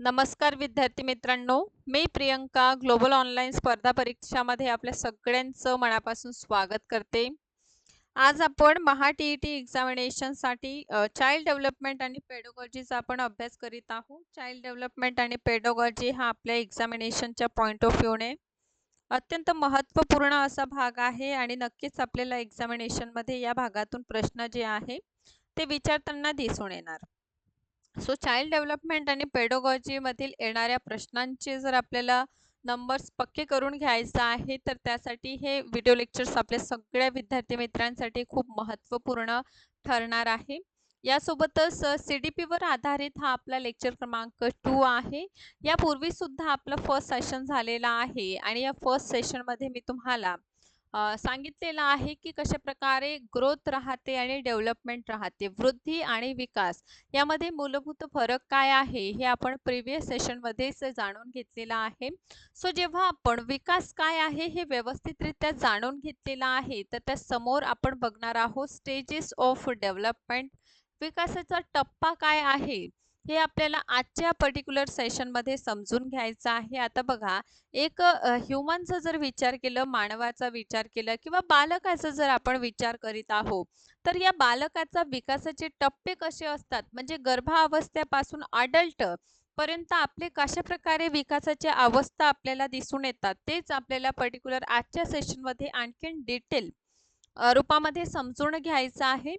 नमस्कार विद्यार्थी मित्रांनो मी प्रियंका ग्लोबल ऑनलाईन स्पर्धा परीक्षामध्ये आपल्या सगळ्यांचं मनापासून स्वागत करते. आज आपण महा टी ई टी एक्झामिनेशनसाठी चाइल्ड डेव्हलपमेंट आणि पेडोगॉजीचा आपण अभ्यास करीत आहोत. चाइल्ड डेव्हलपमेंट आणि पेडोगॉजी हा आपल्या एक्झामिनेशनच्या पॉईंट ऑफ व्ह्यूने अत्यंत महत्त्वपूर्ण असा भाग आहे आणि नक्कीच आपल्याला एक्झामिनेशनमध्ये या भागातून प्रश्न जे आहे ते विचारताना दिसून येणार. सो चाइल्ड डेव्हलपमेंट आणि पेडोगॉजीमधील येणाऱ्या प्रश्नांचे जर आपल्याला नंबर्स पक्के करून घ्यायचं आहे तर त्यासाठी हे व्हिडिओ लेक्चर्स आपल्या सगळ्या विद्यार्थी मित्रांसाठी खूप महत्त्वपूर्ण ठरणार आहे. यासोबतच सी डी पीवर आधारित हा आपला लेक्चर क्रमांक टू आहे. यापूर्वीसुद्धा आपलं फर्स्ट सेशन झालेला आहे आणि या फर्स्ट सेशनमध्ये मी तुम्हाला सांगितलेलं आहे की कशा प्रकारे ग्रोथ राहते आणि डेव्हलपमेंट राहते वृद्धी आणि विकास. यामध्ये मूलभूत फरक काय आहे हे आपण प्रिव्हियस सेशनमध्येच जाणून घेतलेलं आहे. सो जेव्हा आपण विकास काय आहे हे व्यवस्थितरित्या जाणून घेतलेलं आहे तर त्या समोर आपण बघणार आहोत स्टेजेस ऑफ डेव्हलपमेंट विकासाचा टप्पा काय आहे? हे आपल्याला आजच्या पर्टिक्युलर सेशनमध्ये समजून घ्यायचं आहे. आता बघा एक ह्युमनचा जर विचार केलं मानवाचा विचार केला किंवा बालकाचा जर आपण विचार करीत आहोत तर या बालकाचा विकासाचे टप्पे कसे असतात? म्हणजे गर्भावस्थेपासून अडल्ट पर्यंत आपले कशा प्रकारे विकासाच्या अवस्था आपल्याला दिसून येतात? तेच आपल्याला पर्टिक्युलर आजच्या सेशनमध्ये आणखीन डिटेल रूपामध्ये समजून घ्यायचं आहे.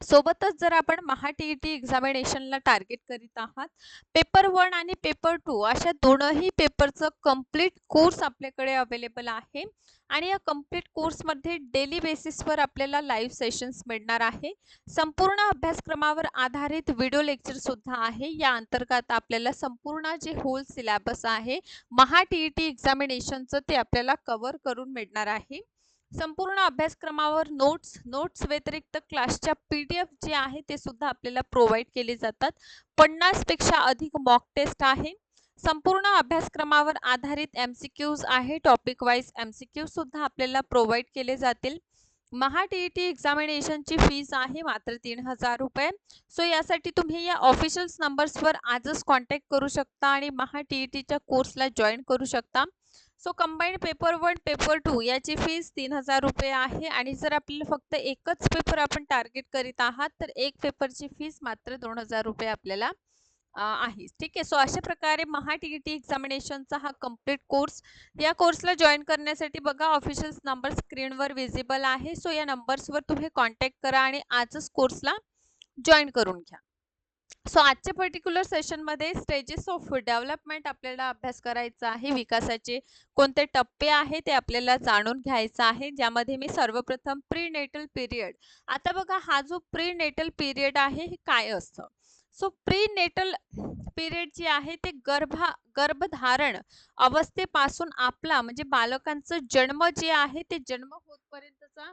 सोबतच जर आपण महा टी ई टी एक्झामिनेशनला टार्गेट करीत आहात पेपर वन आणि पेपर टू अशा दोनही पेपरचं कंप्लीट कोर्स आपल्याकडे अवेलेबल आहे. आणि या कंप्लीट कोर्समध्ये डेली बेसिसवर आपल्याला लाईव्ह सेशन्स मिळणार आहे. संपूर्ण अभ्यासक्रमावर आधारित व्हिडिओ लेक्चरसुद्धा आहे. या अंतर्गत आपल्याला संपूर्ण जे होल सिलेबस आहे महा टी ई टी एक्झामिनेशनचं ते आपल्याला कवर करून मिळणार आहे. संपूर्ण अभ्यासक्रमावर नोट्स नोट्स व्यतिरिक्त क्लासच्या पी डी एफ जे आहे ते सुद्धा आपल्याला प्रोव्हाइड केले जातात. पन्नासपेक्षा अधिक मॉक टेस्ट आहे. संपूर्ण अभ्यासक्रमावर आधारित एम सी क्यूज आहे. टॉपिक वाईज एम सी क्यूजसुद्धा आपल्याला प्रोव्हाइड केले जातील. महा टी ई टी एक्झामिनेशनची फीज आहे मात्र तीन हजार रुपये. सो यासाठी तुम्ही या ऑफिशियल्स नंबर्सवर आजच कॉन्टॅक्ट करू शकता आणि महा टी ई टीच्या कोर्सला जॉईन करू शकता. So combined paper one paper two याची फीस तीन हजार रुपये आहे. आणि जर आपल्याला फक्त एकच पेपर आपण टार्गेट करीत आहात तर एक पेपरची फीस मात्र दोन हजार रुपये आपल्याला आहे. ठीक आहे? सो अशा प्रकारे महा टी टी एक्झामिनेशनचा हा कंप्लीट कोर्स या कोर्सला जॉईन करण्यासाठी बघा ऑफिशियल नंबर स्क्रीनवर विजिबल आहे. सो या नंबर्सवर तुम्ही कॉन्टॅक्ट करा आणि आजच कोर्सला जॉईन करून घ्या. सो आजच्या पर्टिक्युलर सेशनमध्ये स्टेजेस ऑफ डेव्हलपमेंट आपल्याला अभ्यास करायचा आहे. विकासाचे कोणते टप्पे आहे ते आपल्याला जाणून घ्यायचं आहे. ज्यामध्ये मी सर्वप्रथम प्री नेटल पिरियड आता बघा हा जो प्री नेटल पिरियड आहे हे काय असतं? सो प्री नेटल पिरियड जे आहे ते गर्भा गर्भधारण अवस्थेपासून आपला म्हणजे बालकांचं जन्म जे आहे ते जन्म होतपर्यंतचा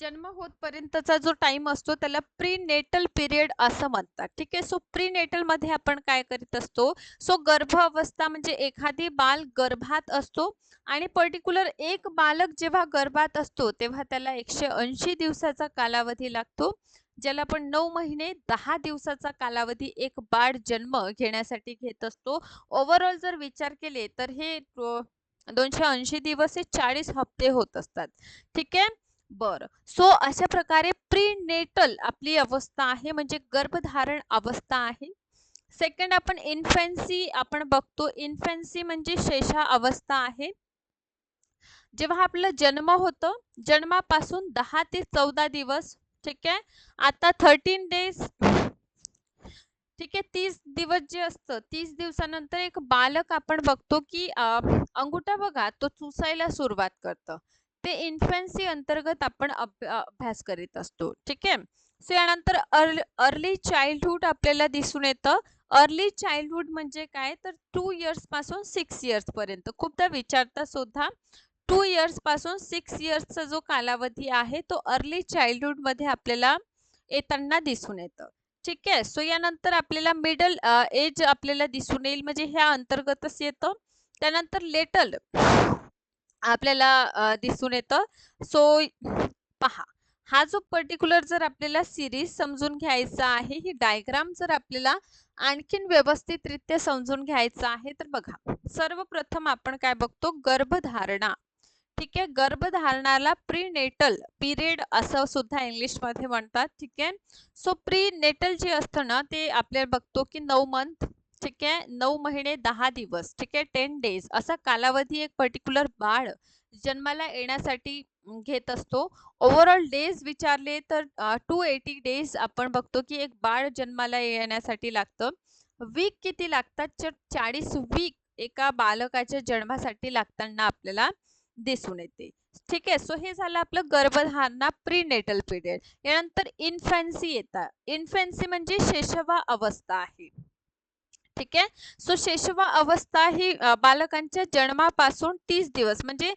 जन्म होतपर्यंतचा जो टाइम असतो त्याला प्रीनेटल पिरियड असं म्हणतात. ठीक आहे? सो प्री मध्ये आपण काय करीत असतो? सो गर्भ अवस्था म्हणजे एखादी बाल गर्भात असतो आणि पर्टिक्युलर एक बालक जेव्हा गर्भात असतो तेव्हा त्याला एकशे ऐंशी दिवसाचा कालावधी लागतो ज्याला आपण नऊ महिने दहा दिवसाचा कालावधी एक बाळ जन्म घेण्यासाठी घेत असतो. ओव्हरऑल जर विचार केले तर हे दोनशे ऐंशी दिवस हे चाळीस हप्ते होत असतात. ठीक आहे? बरं. सो अशा प्रकारे प्रीनेटल आपली अवस्था आहे म्हणजे गर्भधारण अवस्था आहे. सेकंड आपण इन्फेन्सी आपण बघतो इन्फेन्सी म्हणजे शेषा अवस्था आहे. जेव्हा आपला जन्म होतो जन्मापासून दहा ते चौदा दिवस ठीक आहे? आता थर्टीन डेज ठीक आहे? तीस दिवस जे असतं तीस दिवसानंतर एक बालक आपण बघतो की अंगुठा बघा तो चुसायला सुरुवात करतं. ते इन्फन्सी अंतर्गत आपण अभ्यास करीत असतो. ठीक आहे? सो यानंतर अर्ली चाइल्डहुड आपल्याला दिसून येतं. अर्ली चाइल्डहुड म्हणजे काय? तर टू इयर्सपासून सिक्स इयर्स पर्यंत. खूपदा विचारता सुद्धा टू इयर्सपासून सिक्स इयर्सचा जो कालावधी आहे तो अर्ली चाइल्डहुडमध्ये आपल्याला येताना दिसून येतं. ठीक आहे? सो यानंतर आपल्याला मिडल एज आपल्याला दिसून येईल. म्हणजे ह्या अंतर्गतच येतं. त्यानंतर लेटल आपल्याला दिसून येतं. सो पहा हा जो पर्टिक्युलर जर आपल्याला सिरीज समजून घ्यायचा आहे ही डायग्राम जर आपल्याला आणखीन व्यवस्थितरित्या समजून घ्यायचा आहे तर बघा सर्वप्रथम आपण काय बघतो? गर्भधारणा. ठीक आहे? गर्भधारणाला प्रीनेटल पिरियड असं सुद्धा इंग्लिशमध्ये म्हणतात. ठीक आहे? सो प्रीनेटल जे असतं ना ते आपल्याला बघतो की नऊ मंथ ठीक आहे? नऊ महिने दहा दिवस ठीक आहे? टेन डेज असा कालावधी एक पर्टिक्युलर बाळ जन्माला येण्यासाठी घेत असतो. ओव्हरऑल डेज विचारले तर टू एटी डेज आपण बघतो की एक बाळ जन्माला येण्यासाठी लागतं. वीक किती लागतात? चाळीस वीक एका बालकाच्या जन्मासाठी लागताना आपल्याला दिसून येते. ठीक आहे? सो हे झालं आपलं गर्भधारणा प्रीनेटल पिरियड यानंतर इन्फॅन्सी येतात इन्फॅन्सी म्हणजे शेषवा अवस्था आहे. ठीक आहे? सो शेषवा अवस्था ही बालकांच्या जन्मापासून तीस दिवस म्हणजे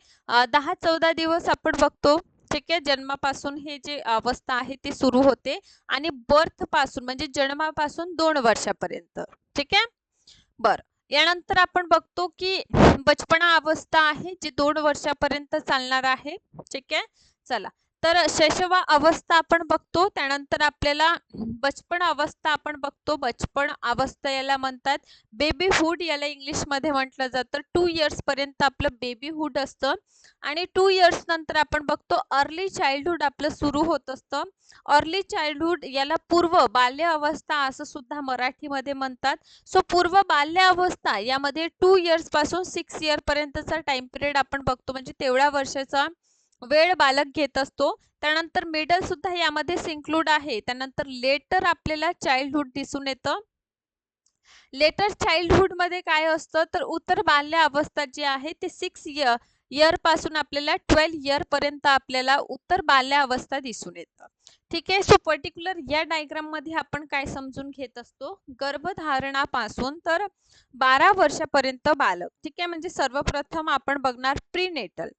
दहा चौदा दिवस आपण बघतो ठीक आहे? जन्मापासून हे जे अवस्था आहे ती सुरू होते आणि बर्थपासून म्हणजे जन्मापासून दोन वर्षापर्यंत ठीक आहे? बर यानंतर आपण बघतो की बचपना अवस्था आहे जी दोन वर्षापर्यंत चालणार आहे ठीक आहे? चला तर शैशवा अवस्था आपण बघतो त्यानंतर आपल्याला बचपन अवस्था आपण बघतो बचपन अवस्था याला म्हणतात. बेबीहूड याला इंग्लिशमध्ये म्हटलं जातं. टू इयर्सपर्यंत आपलं बेबीहूड असतं. आणि टू इयर्स नंतर आपण बघतो अर्ली चाइल्डहुड आपलं सुरू होत असतं. अर्ली चाइल्डहुड याला पूर्व बाल्य अवस्था असं सुद्धा मराठीमध्ये म्हणतात. सो पूर्व बाल्य अवस्था यामध्ये टू इयर्सपासून सिक्स इयरपर्यंतचा टाइम पिरियड आपण बघतो. म्हणजे तेवढ्या वर्षाचा वेळ बालक घेत असतो. त्यानंतर मिडल सुद्धा यामध्ये इन्क्लूड आहे. त्यानंतर लेटर आपल्याला चाइल्डहुड दिसून येतं. लेटर चाइल्डहुडमध्ये काय असतं? तर उत्तर बाल्य अवस्था जी आहे ते सिक्स इयर इयरपासून आपल्याला ट्वेल्व इयर पर्यंत आपल्याला उत्तर बाल्य अवस्था दिसून येतं. ठीक आहे? सो पर्टिक्युलर या डायग्राममध्ये आपण काय समजून घेत असतो? गर्भधारणापासून तर बारा वर्षापर्यंत बालक. ठीक आहे? म्हणजे सर्वप्रथम आपण बघणार प्रीनेटल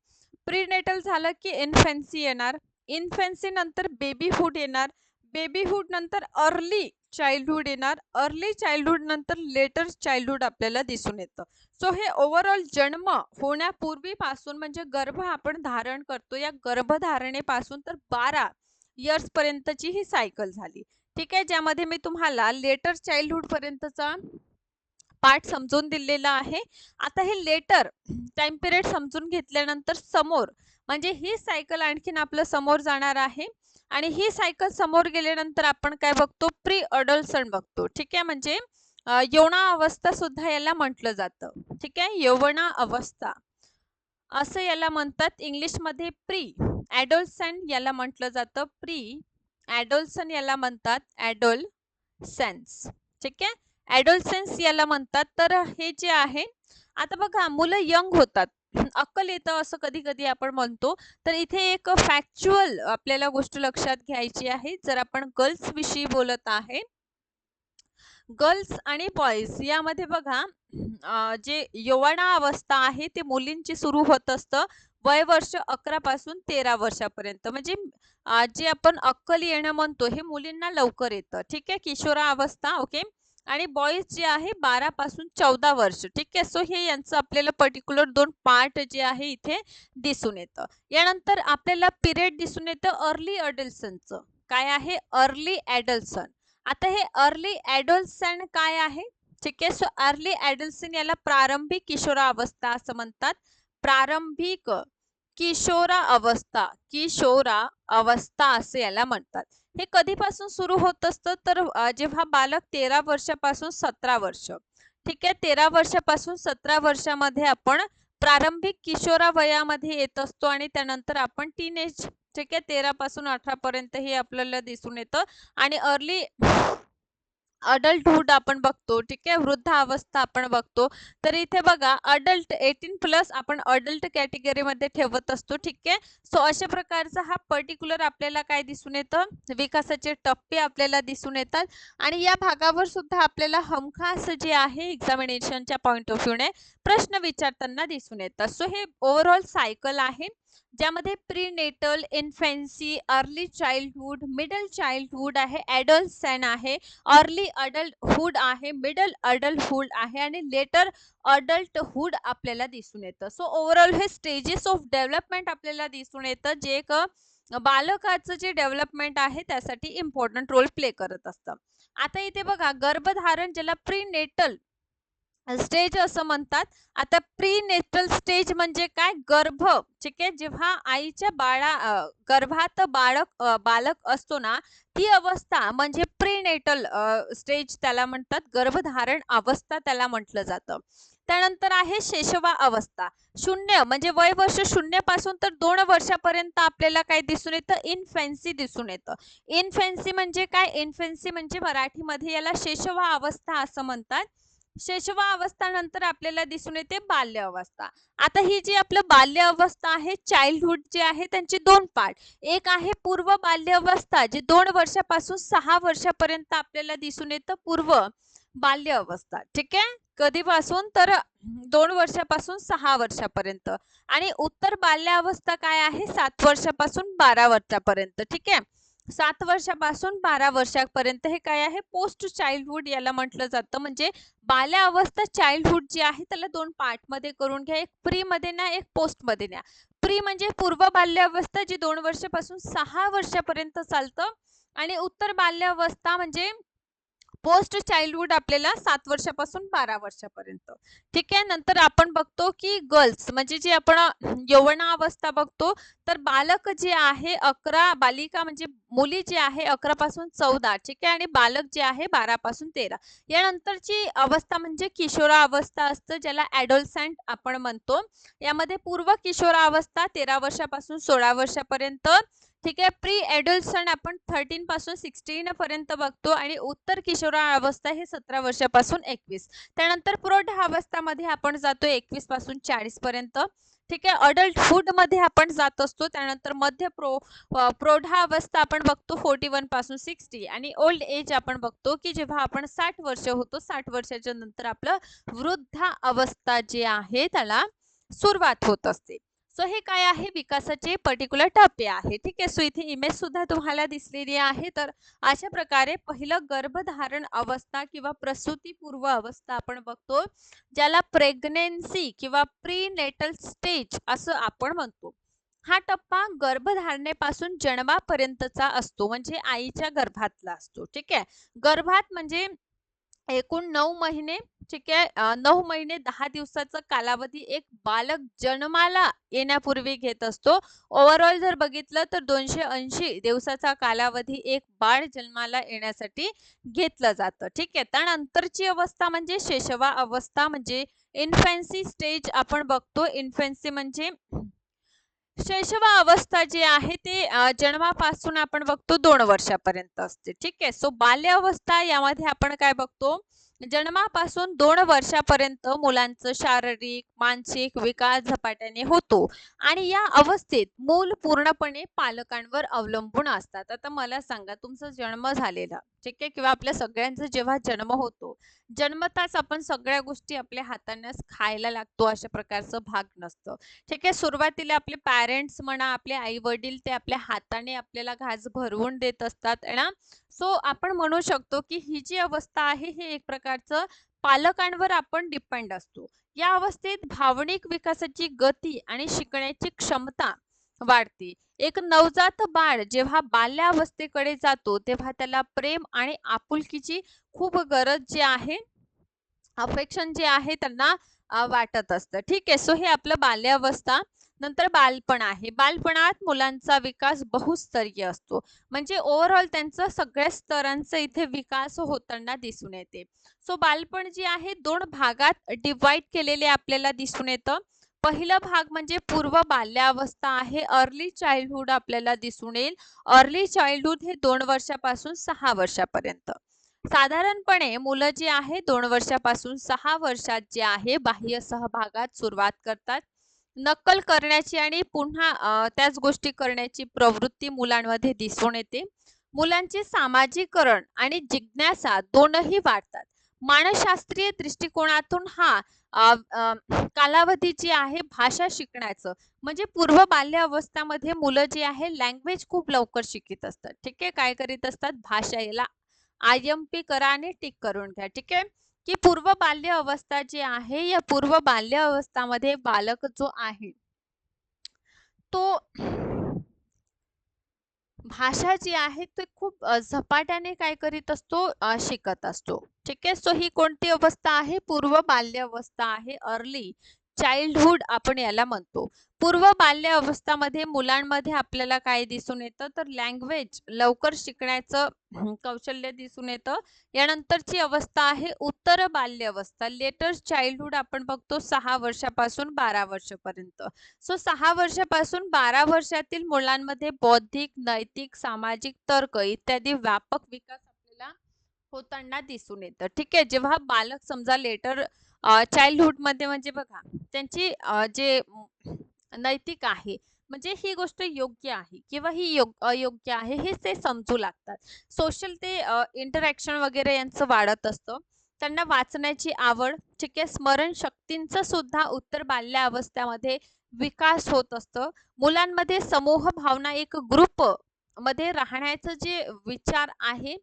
प्रीनेटल झालं की इन्फेन्सी येणार. इन्फेन्सी नंतर बेबीहूड येणार. बेबीहूड नंतर अर्ली चाइल्डहुड येणार. अर्ली चाइल्डहूड नंतर लेटर चाइल्डहुड आपल्याला दिसून येतं. सो हे ओव्हरऑल जन्म होण्यापूर्वीपासून म्हणजे गर्भ आपण धारण करतो. या गर्भधारणेपासून तर बारा इयर्स पर्यंतची ही सायकल झाली. ठीक आहे ज्यामध्ये मी तुम्हाला लेटर चाइल्डहुड पर्यंतचा पार्ट समजून दिलेला आहे. आता हे लेटर टाइम पिरियड समजून घेतल्यानंतर समोर म्हणजे ही सायकल आणखीन आपलं समोर जाणार आहे. आणि ही सायकल समोर गेल्यानंतर आपण काय बघतो? प्री अडल्सन बघतो. ठीक आहे? म्हणजे यवना अवस्था सुद्धा याला म्हटलं जातं. ठीक आहे? यवना अवस्था. असं याला म्हणतात. इंग्लिशमध्ये प्री ॲडोल्सन याला म्हटलं जातं. प्री ॲडोल्सन याला म्हणतात. ॲडोल सेन्स ठीक आहे? ॲडोलसेन्स याला म्हणतात. तर हे जे आहे आता बघा मुलं यंग होतात. अक्कल येतं असं कधी कधी आपण म्हणतो. तर इथे एक फॅक्च्युअल आपल्याला गोष्ट लक्षात घ्यायची आहे. जर आपण गर्ल्स विषयी बोलत आहे गर्ल्स आणि बॉईज यामध्ये बघा जे यवना अवस्था आहे ते मुलींची सुरू होत असतं वय वर्ष अकरा पासून तेरा वर्षापर्यंत. म्हणजे जे आपण अक्कल येणं म्हणतो हे मुलींना लवकर येतं. ठीक आहे? किशोरा अवस्था ओके? आणि बॉईज जे आहे बारा पासून चौदा वर्ष. ठीक आहे? सो हे यांचं आपल्याला पर्टिक्युलर दोन पार्ट जे आहे इथे दिसून येतं. यानंतर आपल्याला पिरियड दिसून येतं अर्ली अडल्सनचं काय आहे? अर्ली ॲडल्सन आता हे अर्ली ॲडल्सन काय आहे? ठीक आहे? सो अर्ली ॲडल्सन याला प्रारंभिक किशोरावस्था असं म्हणतात. प्रारंभिक किशोरा अवस्था किशोरा अवस्था असे याला म्हणतात. हे कधीपासून सुरू होत असतं? तर जेव्हा बालक तेरा वर्षापासून सतरा वर्ष. ठीक आहे? तेरा वर्षापासून सतरा वर्षामध्ये आपण प्रारंभिक किशोरा वयामध्ये येत असतो आणि त्यानंतर आपण टीन एज ठीक आहे? तेरा पासून अठरा पर्यंत हे आपल्याला दिसून येतं. आणि अर्ली अडल्टहुड आपण बघतो ठीक आहे? वृद्धावस्था आपण बघतो. तर इथे बघा अडल्ट एटीन प्लस आपण अडल्ट कॅटेगरीमध्ये ठेवत असतो ठीक आहे? सो अशा प्रकारचा हा पर्टिक्युलर आपल्याला काय दिसून येतं? विकासाचे टप्पे आपल्याला दिसून येतात. आणि या भागावर सुद्धा आपल्याला हमखास जे आहे एक्झामिनेशनच्या पॉईंट ऑफ व्ह्यूने प्रश्न विचारताना दिसून येतात. सो हे ओव्हरऑल सायकल आहे. ज्यामध्ये prenatal infancy early childhood middle childhood आहे ॲडल्टसन आहे अर्ली अडल्टहूड आहे मिडल अडल्टहूड आहे आणि लेटर अडल्टहूड आपल्याला दिसून येतं. सो ओव्हरऑल हे स्टेजेस ऑफ डेव्हलपमेंट आपल्याला दिसून येतं जे एक बालकाचं जे डेव्हलपमेंट आहे त्यासाठी इम्पॉर्टंट रोल प्ले करत असतं. आता इथे बघा गर्भधारण ज्याला प्रीनेटल स्टेज असं म्हणतात. आता प्री नेटल स्टेज म्हणजे काय? गर्भ. ठीक आहे? जेव्हा आईच्या बाळा गर्भात बाळक बालक असतो ना ती अवस्था म्हणजे प्रीनेटल स्टेज त्याला म्हणतात. गर्भधारण अवस्था त्याला म्हटलं जातं. त्यानंतर आहे शेषवा अवस्था. शून्य म्हणजे वय वर्ष शून्यपासून तर दोन वर्षापर्यंत आपल्याला काय दिसून येतं? इन्फेन्सी दिसून येतं. इन्फेन्सी म्हणजे काय? इन्फेन्सी म्हणजे मराठीमध्ये याला शेषवा अवस्था असं म्हणतात. शेषवा नंतर आपल्याला दिसून येते बाल्य अवस्था आता ही जी आपलं बाल्य अवस्था आहे चाइल्डहुड जे आहे त्यांचे दोन पार्ट एक आहे पूर्व बाल्य अवस्था जे दोन वर्षापासून सहा वर्षापर्यंत आपल्याला दिसून येतं पूर्व बाल्य अवस्था ठीक आहे? कधीपासून? तर दोन वर्षापासून सहा वर्षापर्यंत. आणि उत्तर बाल्य अवस्था काय आहे? सात वर्षापासून बारा वर्षापर्यंत. ठीक आहे? सात वर्षापासून बारा वर्षापर्यंत हे काय आहे? पोस्ट चाइल्डहुड याला म्हटलं जातं. म्हणजे बाल्या अवस्था चाइल्डहुड जी आहे त्याला दोन पार्टमध्ये करून घ्या. एक प्रीमध्ये न्या एक पोस्टमध्ये न्या. प्री म्हणजे पूर्व बाल्यावस्था जी दोन वर्षापासून सहा वर्षापर्यंत चालतं. आणि उत्तर बाल्यावस्था म्हणजे पोस्ट चाइल्डहुड आपल्याला सात वर्षापासून बारा वर्षापर्यंत. ठीक आहे? नंतर आपण बघतो की गर्ल्स म्हणजे जे आपण यवनावस्था बघतो तर बालक जे आहे अकरा बालिका म्हणजे मुली जी आहे अकरा पासून चौदा ठीक आहे? आणि बालक जे आहे बारा पासून तेरा. यानंतरची अवस्था म्हणजे किशोरा अवस्था असतं ज्याला ॲडोलसंट आपण म्हणतो. यामध्ये पूर्व किशोरा अवस्था तेरा वर्षापासून सोळा वर्षापर्यंत ठीक आहे. प्री ॲडल्सन आपण थर्टीन पासून सिक्स्टीन पर्यंत बघतो आणि उत्तर किशोरा अवस्था हे सतरा वर्षापासून एकवीस. त्यानंतर प्रौढ अवस्थामध्ये आपण जातो एकवीसपासून चाळीस पर्यंत. ठीक आहे. अडल्टहुडमध्ये आपण जात असतो. त्यानंतर मध्य प्रो प्रौढावस्था आपण बघतो फोर्टी वनपासून सिक्स्टी आणि ओल्ड एज आपण बघतो की जेव्हा आपण साठ वर्ष होतो साठ वर्षाच्या नंतर आपलं वृद्धा अवस्था जे आहे त्याला सुरुवात होत असते. सो हे काय आहे? विकासाचे पर्टिक्युलर टप्पे आहे. ठीक आहे? सो इथे इमेज सुद्धा तुम्हाला दिसलेली आहे. तर अशा प्रकारे पहिलं गर्भधारण अवस्था किंवा प्रसूतीपूर्व अवस्था आपण बघतो ज्याला प्रेग्नेन्सी किंवा प्रीनेटल स्टेज असं आपण म्हणतो. हा टप्पा गर्भधारणेपासून जन्मापर्यंतचा असतो म्हणजे आईच्या गर्भातला असतो. ठीक आहे? गर्भात म्हणजे एकूण नऊ महिने ठीक आहे? नऊ महिने दहा दिवसाचा कालावधी एक बालक जन्माला येण्यापूर्वी घेत असतो. ओव्हरऑल जर बघितलं तर दोनशे ऐंशी दिवसाचा कालावधी एक बाळ जन्माला येण्यासाठी घेतलं जातं ठीक आहे? त्यानंतरची अवस्था म्हणजे शेषवा अवस्था म्हणजे इन्फॅन्सी स्टेज आपण बघतो. इन्फॅन्सी म्हणजे शैशवावस्था जी आहे ते जन्मापासून आपण बघतो दोन वर्षापर्यंत असते. ठीक आहे? सो बाल्यावस्था यामध्ये आपण काय बघतो? जन्मापासून दोन वर्षापर्यंत मुलांचं शारीरिक मानसिक विकास झपाट्याने होतो. आणि या अवस्थेत मूल पूर्णपणे पालकांवर अवलंबून असतात. आता मला सांगा तुमचा जन्म झालेला ठीक आहे किंवा आपल्या सगळ्यांचा जेव्हा जन्म होतो जन्मताच आपण सगळ्या गोष्टी आपल्या हातांनाच खायला लागतो अशा प्रकारचं भाग नसतं. ठीक आहे सुरुवातीला आपले पॅरेंट्स म्हणा आपले आई वडील ते आपल्या हाताने आपल्याला घास भरवून देत असतात. ना सो आपण म्हणू शकतो की ही जी अवस्था आहे हे एक प्रकारचं पालकांवर आपण डिपेंड असतो. या अवस्थेत भावनिक विकासाची गती आणि शिकण्याची क्षमता वाढते. एक नवजात बाळ जेव्हा बाल्यावस्थेकडे जातो तेव्हा त्याला प्रेम आणि आपुलकीची खूप गरज जी आहे अफेक्शन जे आहे त्यांना वाटत असतं. ठीक आहे सो हे आपलं बाल्यावस्था नंतर बालपण आहे. बालपणात मुलांचा विकास बहुस्तरीय असतो. म्हणजे ओव्हरऑल त्यांचं सगळ्या स्तरांचा इथे विकास होताना दिसून येते. सो बालपण जे आहे दोन भागात डिवाइड केलेले आपल्याला दिसून येतं. पहिला भाग म्हणजे पूर्व बाल्यावस्था आहे. अर्ली चाइल्डहुड आपल्याला दिसून येईल. अर्ली चाइल्डहुड हे दोन वर्षापासून सहा वर्षापर्यंत. साधारणपणे मुलं जी आहे दोन वर्षापासून सहा वर्षात जे आहे बाह्य सहभागात सुरुवात करतात. नक्कल करण्याची आणि पुन्हा त्याच गोष्टी करण्याची प्रवृत्ती मुलांमध्ये दिसून येते. मुलांचे सामाजिकरण आणि जिज्ञासा दोनही वाढतात. मानसशास्त्रीय दृष्टिकोनातून हा कालावधी जी आहे भाषा शिकण्याचं म्हणजे पूर्व बाल्य अवस्थामध्ये मुलं जी आहे लँग्वेज खूप लवकर शिकत असतात. ठीक आहे? काय करीत असतात? भाषा याला आय एम पी करा आणि टिक करून घ्या. ठीक आहे? की पूर्व बाल्य अवस्था जी आहे या पूर्व बाल्य अवस्थामध्ये बालक जो आहे तो भाषा जी आहे ती खूप झपाट्याने काय करीत असतो शिकत असतो. ठीक आहे. सो ही कोणती अवस्था आहे? पूर्व बाल्य अवस्था आहे. अर्ली चाइल्डहुड आपण याला म्हणतो. पूर्व बाल्य अवस्थामध्ये मुलांमध्ये आपल्याला काय दिसून येतं तर लँग्वेज लवकर शिकण्याचं कौशल्य दिसून येतं. यानंतरची अवस्था आहे उत्तर बाल्य अवस्था. लेटर चाइल्डहुड आपण बघतो सहा वर्षापासून 12 वर्षापर्यंत. सो सहा वर्षापासून 12 वर्षातील मुलांमध्ये बौद्धिक, नैतिक, सामाजिक, तर्क इत्यादी व्यापक विकास आपल्याला होताना दिसून येतं. ठीक आहे. जेव्हा बालक समजा लेटर चाइल्डहुडमध्ये म्हणजे बघा त्यांची जे नैतिक आहे म्हणजे ही गोष्ट योग्य आहे किंवा ही योग अयोग्य आहे हे ते समजू लागतात. सोशल ते इंटरॅक्शन वगैरे यांचं वाढत असतं. त्यांना वाचण्याची आवड, ठीक आहे. स्मरणशक्तींचं सुद्धा उत्तर बाल्यावस्थेमध्ये विकास होत असतं. मुलांमध्ये समूह भावना एक ग्रुपमध्ये राहण्याचं जे विचार आहे,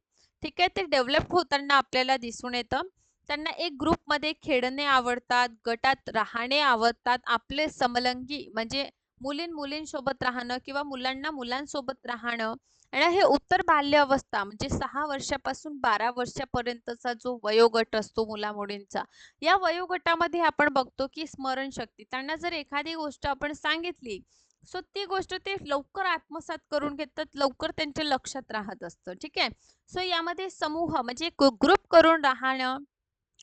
ठीक आहे, ते डेव्हलप होताना आपल्याला दिसून येतं. त्यांना एक ग्रुपमध्ये खेळणे आवडतात, गटात राहणे आवडतात. आपले समलंगी म्हणजे मुलीं-मुलींसोबत राहणं किंवा मुलांना मुलांसोबत राहणं आणि हे उत्तर बाल्य अवस्था म्हणजे सहा वर्षापासून 12 वर्षापर्यंतचा जो वयोगट असतो मुला-मुलींचा, या वयोगटामध्ये आपण बघतो की स्मरणशक्ती त्यांना जर एखादी गोष्ट आपण सांगितली, सो ती गोष्ट ते लवकर आत्मसात करून घेतात, लवकर त्यांच्या लक्षात राहत असतं. ठीक आहे. सो यामध्ये समूह म्हणजे ग्रुप करून राहणं,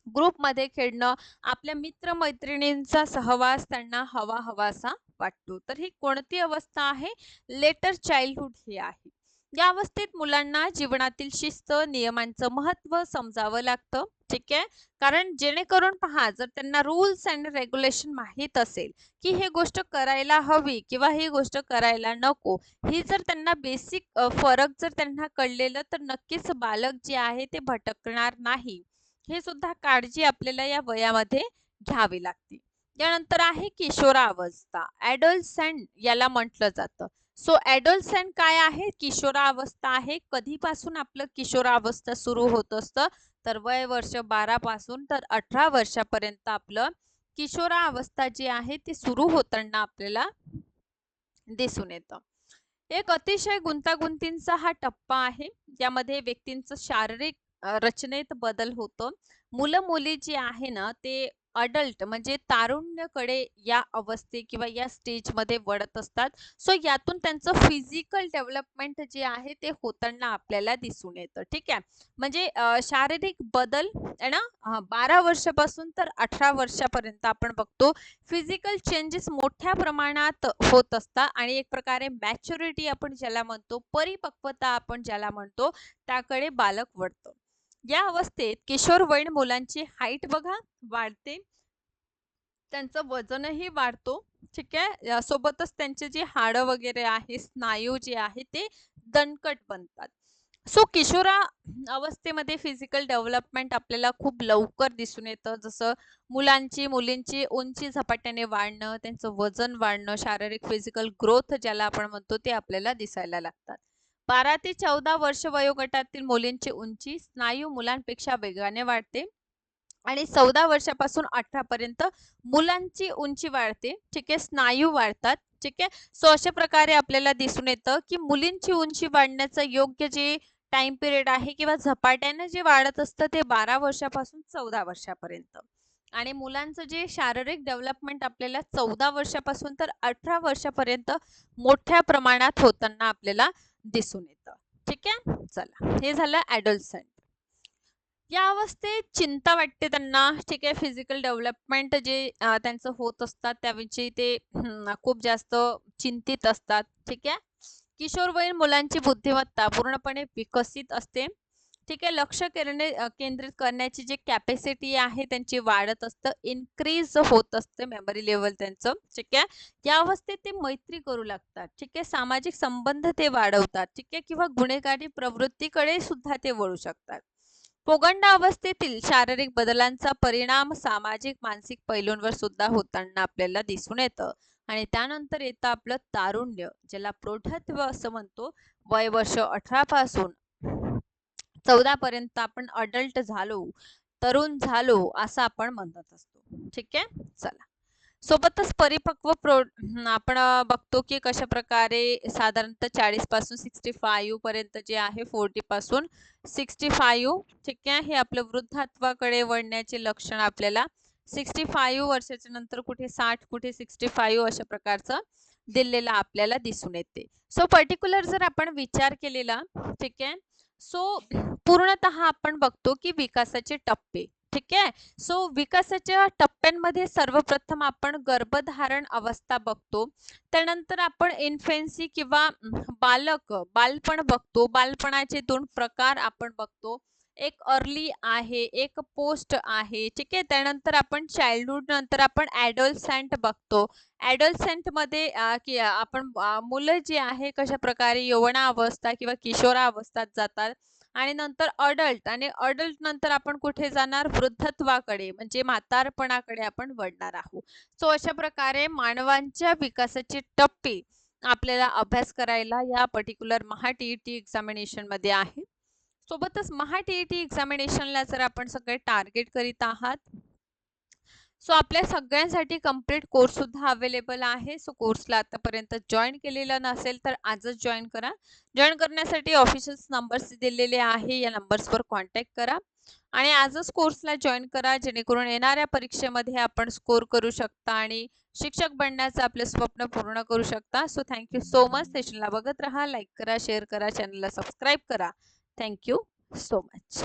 ग्रुपमध्ये खेळणं, आपल्या मित्र-मैत्रिणींचा सहवास त्यांना हवा-हवासा वाटतो. तर ही कोणती अवस्था आहे? लेटर चाइल्डहुड ही आहे. या अवस्थेत मुलांना जीवनातील शिस्त, नियमांचं महत्त्व समजावं लागतं. ठीक आहे. कारण जेणेकरून पहा जर त्यांना रूल्स अँड रेग्युलेशन माहीत असेल, की हे गोष्ट करायला हवी किंवा ही गोष्ट करायला नको, ही जर त्यांना बेसिक फरक जर त्यांना कळलेलं तर नक्कीच बालक जे आहे ते भटकणार नाही. हे सुद्धा काळजी आपल्याला या वयामध्ये घ्यावी लागते. यानंतर आहे किशोरावस्था. ऍडोलसेंट याला म्हटलं जातं. सो ऍडोलसेंट काय आहे? किशोरावस्था आहे. कधीपासून आपलं किशोरावस्था सुरू होत असतं? तर वय वर्ष 12 पासून तर 18 वर्षापर्यंत आपलं किशोरावस्था जी आहे ती सुरू होताना आपल्याला दिसून येतं. एक अतिशय गुंतागुंतींचा हा टप्पा आहे. यामध्ये व्यक्तींचं शारीरिक अ, रचनेत बदल होतो. मुलं-मुली जी आहे ना, ते अडल्ट म्हणजे तारुण्याकडे या अवस्थे किंवा या स्टेजमध्ये वळत असतात. सो यातून त्यांचं फिजिकल डेव्हलपमेंट जे आहे ते होताना आपल्याला दिसून येतं. ठीक आहे. म्हणजे अ, शारीरिक बदल आहे ना, 12 वर्षापासून तर 18 वर्षापर्यंत आपण बघतो फिजिकल चेंजेस मोठ्या प्रमाणात होत असतात आणि एक प्रकारे मॅच्युरिटी आपण ज्याला म्हणतो, परिपक्वता आपण ज्याला म्हणतो, त्याकडे बालक वळतं. या अवस्थेत किशोरवयीन मुलांची हाईट बघा वाढते. त्यांचं वजनही वाढतो. ठीक आहे. यासोबतच त्यांचे जे हाडं वगैरे आहे, स्नायू जे आहे ते दणकट बनतात. सो किशोरा अवस्थेमध्ये फिजिकल डेव्हलपमेंट आपल्याला खूप लवकर दिसून येतं. जसं मुलांची, मुलींची उंची झपाट्याने वाढणं, त्यांचं वजन वाढणं, शारीरिक फिजिकल ग्रोथ ज्याला आपण म्हणतो ते आपल्याला दिसायला लागतात. 12 ते 14 वर्ष वयोगटातील मुलींची उंची स्नायू मुलांपेक्षा वेगाने वाढते आणि 14 वर्षापासून 18 पर्यंत मुलांची उंची वाढते. ठीक आहे. स्नायू वाढतात. ठीक आहे. सो अशा प्रकारे आपल्याला दिसून येतं, की मुलींची उंची वाढण्याचं योग्य जे टाइम पिरियड आहे किंवा झपाट्याने जे वाढत असतं ते 12 वर्षापासून 14 वर्षापर्यंत आणि मुलांचं जे शारीरिक डेव्हलपमेंट आपल्याला 14 वर्षापासून तर 18 वर्षापर्यंत मोठ्या प्रमाणात होताना आपल्याला दिसून येतं. ठीक आहे. चला हे झालं ॲडोलसंट. या अवस्थेत चिंता वाटते त्यांना. ठीक आहे. फिजिकल डेव्हलपमेंट जे त्यांचं होत असतात त्याविषयी ते खूप जास्त चिंतित असतात. ठीक आहे. किशोरवयीन मुलांची बुद्धिमत्ता पूर्णपणे विकसित असते. ठीक आहे. लक्ष केंद्र केंद्रित करण्याची जी कॅपॅसिटी आहे त्यांची वाढत असतं. इन्क्रीज होत असते मेमरी लेवल त्यांचं. ठीक आहे. या अवस्थेत ते मैत्री करू लागतात. ठीक आहे. सामाजिक संबंध ते वाढवतात. ठीक आहे. किंवा गुन्हेगारी प्रवृत्तीकडे सुद्धा ते वळू शकतात. पोगंडा अवस्थेतील शारीरिक बदलांचा परिणाम सामाजिक, मानसिक पैलूंवर सुद्धा होताना आपल्याला दिसून येतं आणि त्यानंतर येतं आपलं तारुण्य, ज्याला प्रौढत्व असं म्हणतो. वय वर्ष 18 पासून 14 पर्यंत आपण अडल्ट झालो, तरुण झालो असं आपण म्हणत असतो. ठीक आहे. चला. सोबतच परिपक्व प्रो आपण बघतो की कशा प्रकारे साधारणतः चाळीसपासून सिक्स्टी फाईव्ह पर्यंत जे आहे फोर्टी पासून सिक्स्टी फाईव्ह ठीक आहे हे आपलं वृद्धात्वाकडे वळण्याचे लक्षण आपल्याला सिक्स्टी फाईव्ह वर्षाच्या नंतर कुठे साठ कुठे सिक्स्टी फाईव्ह अशा प्रकारचं दिलेलं आपल्याला दिसून येते सो पर्टिक्युलर जर आपण विचार केलेला ठीक आहे सो पूर्णतः आपण बघतो की विकासाचे टप्पे ठीक आहे? सो विकासाच्या टप्प्यांमध्ये सर्वप्रथम आपण गर्भधारण अवस्था बघतो. त्यानंतर आपण इन्फेन्सी किंवा बालक बालपण बघतो. बालपणाचे दोन प्रकार आपण बघतो. एक अर्ली आहे एक पोस्ट आहे ठीक आहे? त्यानंतर आपण चाइल्डहूड नंतर आपण ॲडोलसेंट बघतो. ॲडोलसेंटमध्ये की आपण मुलं जी आहे कशा प्रकारे यवनावस्था किंवा किशोरावस्थात जातात आणि नंतर अडल्ट आणि अडल्ट नंतर आपण कुठे जाणार? वृद्धत्वाकडे म्हणजे म्हातारपणाकडे आपण वळणार आहोत. सो अशा प्रकारे मानवांच्या विकासाचे टप्पे आपल्याला अभ्यास करायला या particular Maha T E T एक्झामिनेशनमध्ये आहे. सोबतच महा टी ई टी एक्झामिनेशनला जर आपण सगळे टार्गेट करीत आहात सो आपल्या सगळ्यांसाठी कंप्लीट कोर्स सुद्धा अवेलेबल आहे. सो कोर्सला आतापर्यंत जॉईन केलेला नसेल तर आजच जॉईन करा. जॉईन करण्यासाठी ऑफिशियल नंबर्स दिलेले आहे. या नंबर्सवर कॉन्टॅक्ट करा. आणि आजच कोर्सला जॉईन करा. जेणेकरून येणाऱ्या परीक्षेमध्ये आपण स्कोर करू शकता आणि शिक्षक बनण्याचं आपलं स्वप्न पूर्ण करू शकता. So thank you so much सेशनला बघत राहा लाईक करा शेअर करा चॅनलला सबस्क्राईब करा. Thank you so much